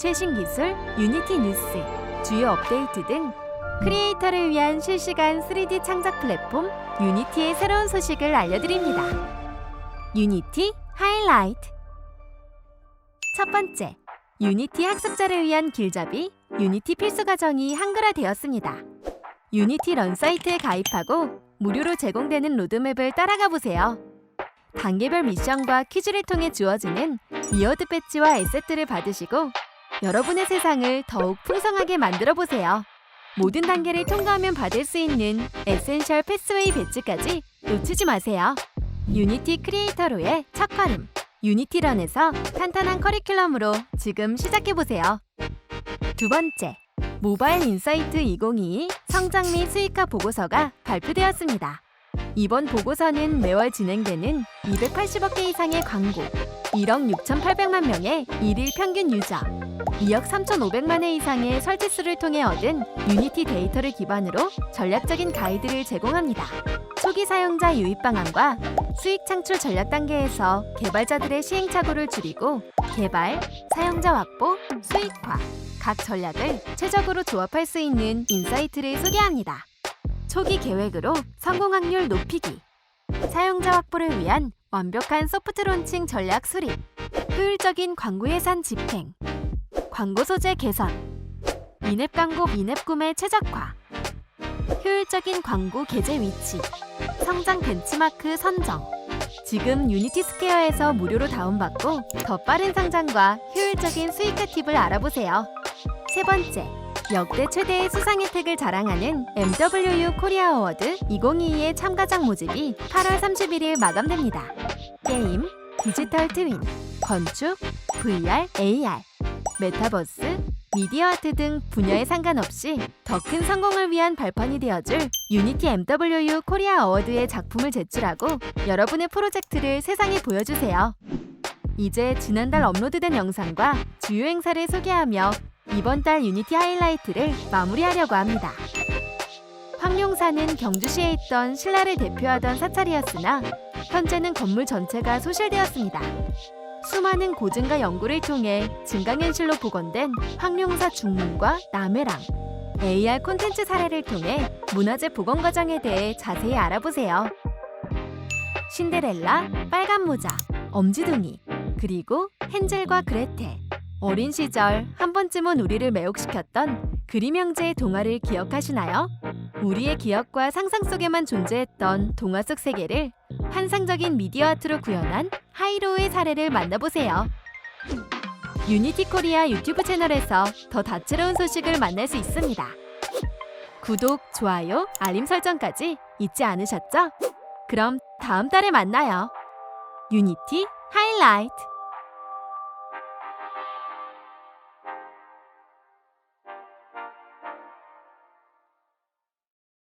최신 기술, 유니티 뉴스, 주요 업데이트 등 크리에이터를 위한 실시간 3D 창작 플랫폼 유니티의 새로운 소식을 알려드립니다. 유니티 하이라이트 첫 번째, 유니티 학습자를 위한 길잡이 유니티 필수 과정이 한글화되었습니다. 유니티 런 사이트에 가입하고 무료로 제공되는 로드맵을 따라가 보세요. 단계별 미션과 퀴즈를 통해 주어지는 리워드 배지와 에세트를 받으시고 여러분의 세상을 더욱 풍성하게 만들어 보세요. 모든 단계를 통과하면 받을 수 있는 에센셜 패스웨이 배지까지 놓치지 마세요. 유니티 크리에이터로의 첫 걸음. 유니티런에서 탄탄한 커리큘럼으로 지금 시작해 보세요. 두 번째, 모바일 인사이트 2022 성장 및 수익화 보고서가 발표되었습니다. 이번 보고서는 매월 진행되는 280억 개 이상의 광고, 1억 6,800만 명의 일일 평균 유저, 2억 3,500만 회 이상의 설치 수를 통해 얻은 유니티 데이터를 기반으로 전략적인 가이드를 제공합니다. 초기 사용자 유입 방안과 수익 창출 전략 단계에서 개발자들의 시행착오를 줄이고 개발, 사용자 확보, 수익화, 각 전략을 최적으로 조합할 수 있는 인사이트를 소개합니다. 초기 계획으로 성공 확률 높이기, 사용자 확보를 위한 완벽한 소프트 론칭 전략 수립, 효율적인 광고 예산 집행, 광고 소재 개선, 미냅 광고 미냅 구매 최적화, 효율적인 광고 게재 위치, 성장 벤치마크 선정. 지금 유니티 스퀘어에서 무료로 다운받고 더 빠른 성장과 효율적인 수익화 팁을 알아보세요. 세 번째, 역대 최대의 수상 혜택을 자랑하는 MWU 코리아 어워드 2022의 참가장 모집이 8월 31일 마감됩니다. 게임, 디지털 트윈, 건축, VR, AR, 메타버스, 미디어 아트 등 분야에 상관없이 더 큰 성공을 위한 발판이 되어줄 유니티 MWU 코리아 어워드의 작품을 제출하고 여러분의 프로젝트를 세상에 보여주세요. 이제 지난달 업로드된 영상과 주요 행사를 소개하며 이번 달 유니티 하이라이트를 마무리하려고 합니다. 황룡사는 경주시에 있던 신라를 대표하던 사찰이었으나 현재는 건물 전체가 소실되었습니다. 수많은 고증과 연구를 통해 증강현실로 복원된 황룡사 중문과 남해랑 AR 콘텐츠 사례를 통해 문화재 복원 과정에 대해 자세히 알아보세요. 신데렐라, 빨간 모자, 엄지둥이, 그리고 헨젤과 그레텔. 어린 시절 한 번쯤은 우리를 매혹시켰던 그림 형제의 동화를 기억하시나요? 우리의 기억과 상상 속에만 존재했던 동화 속 세계를 환상적인 미디어 아트로 구현한 하이로우의 사례를 만나보세요. 유니티 코리아 유튜브 채널에서 더 다채로운 소식을 만날 수 있습니다. 구독, 좋아요, 알림 설정까지 잊지 않으셨죠? 그럼 다음 달에 만나요. 유니티 하이라이트